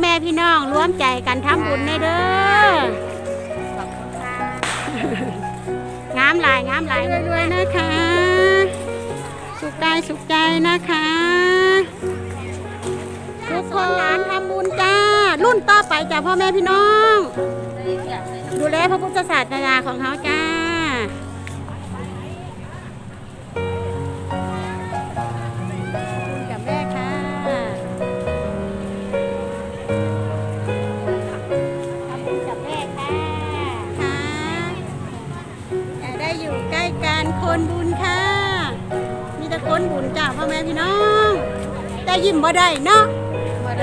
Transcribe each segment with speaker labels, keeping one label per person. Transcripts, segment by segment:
Speaker 1: แม่พี่น้องร่วมใจกันทำบุญในเด้อ
Speaker 2: ขอบคุณค่ะ
Speaker 1: งามหลายงามหลายรวยๆนะคะ สุขกายสุขใจนะคะ ทุกคนหลานทำบุญจ้า รุ่นต่อไปจ้าพ่อแม่พี่น้อง ดูแลพระพุทธศาสนาของเขาจ้า คนบุญค่ะ มีแต่คนบุญจ้าพ่อแม่พี่น้อง แต่ยิ้มบ่ได้เนาะ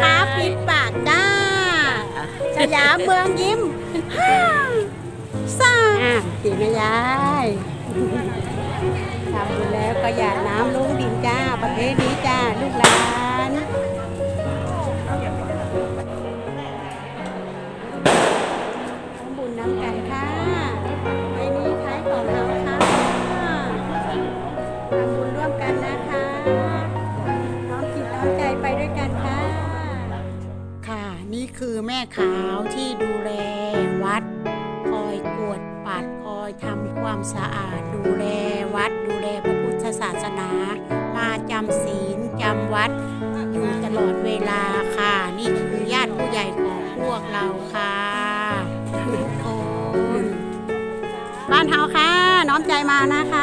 Speaker 1: ขาปิดปากจ้า สยามเมืองยิ้มฮ่าซ่าสีแม่ยายทำบุญแล้วก็อย่าน้ำลงดินจ้า ประเภทนี้จ้า ลูกหลานทำบุญน้ำกันค่ะ นี่คือแม่ขาวที่ดูแลวัด คอยกวดปัดคอยทำความสะอาดดูแลวัด ดูแลพระพุทธศาสนา มาจำศีลจำวัดอยู่ตลอดเวลาค่ะ นี่คือญาติผู้ใหญ่ของพวกเราค่ะทุกคนบ้านเฮาค่ะ น้อมใจมานะคะ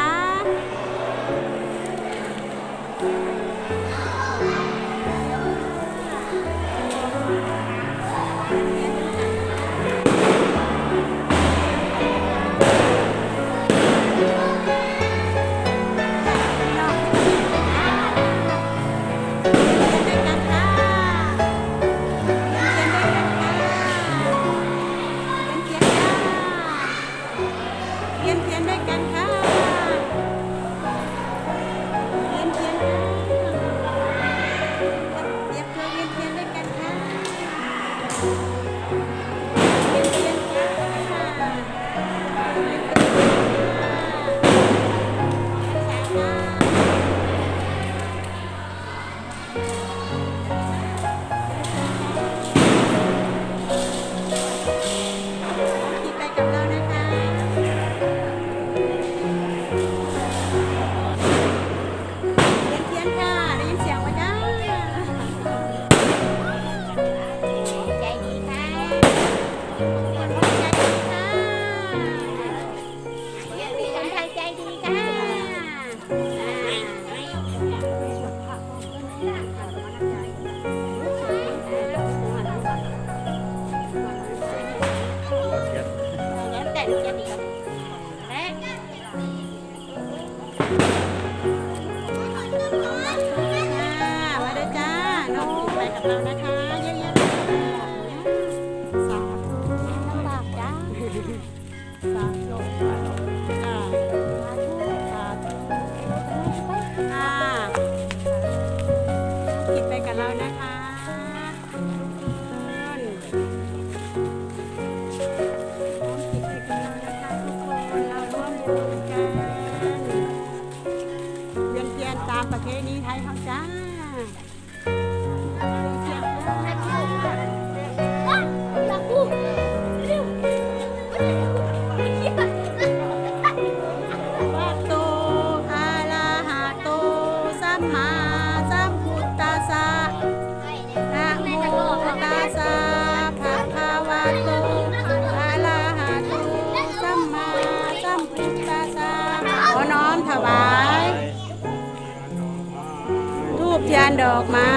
Speaker 1: ทียนดอกไม้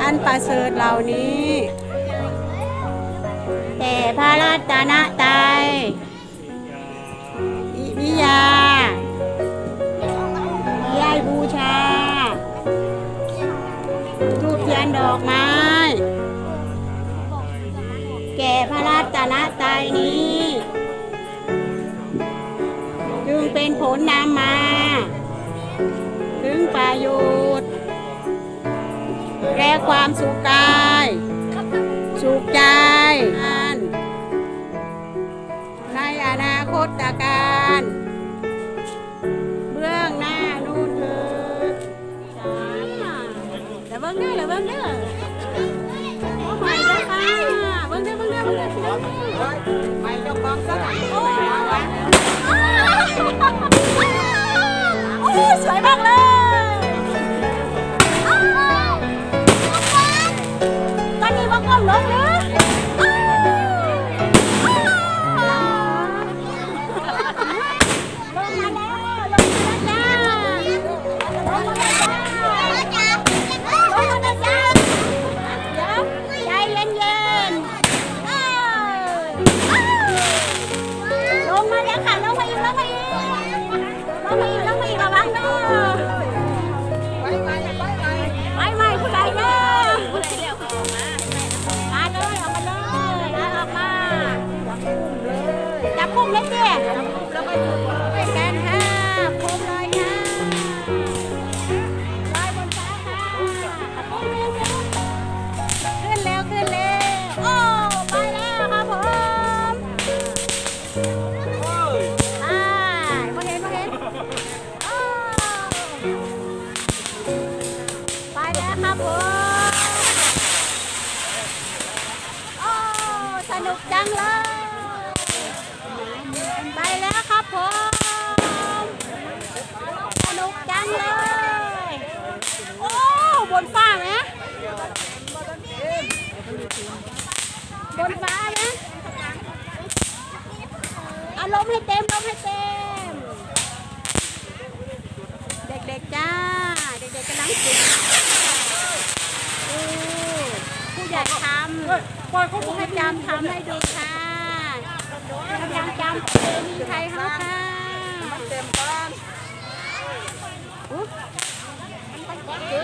Speaker 1: อันประเสริฐเหล่านี้ แต่พระรัตนตรัยอิมิยาที่ให้บูชาทูบเทียนดอกไม้ แก่พระรัตนตรัยนี้ จึงเป็นผลนำมา ประโยชน์แก่ความสุขกาย สุขใจในอนาคตการเบื้องหน้านู่นเถิดแต่เบื้องหน้าหรือเบื้องาโอ้ไปแล้วค่ะเบื้องหน้าเบื้องหนเบื้องาไปเจ้าของสถานโอ้สวยมากเลย Ana! ไปแล้วครับผมสนุกจังเลย โอ้ บนฟ้านะบนฟ้านะอารมณ์ให้เต็มอารมให้เต็ม เด็กๆจ้า เด็กๆกำลังสุนผู้ใหญ่ทำผู้ให้จำทำให้ดูค่ะ
Speaker 2: থাকুক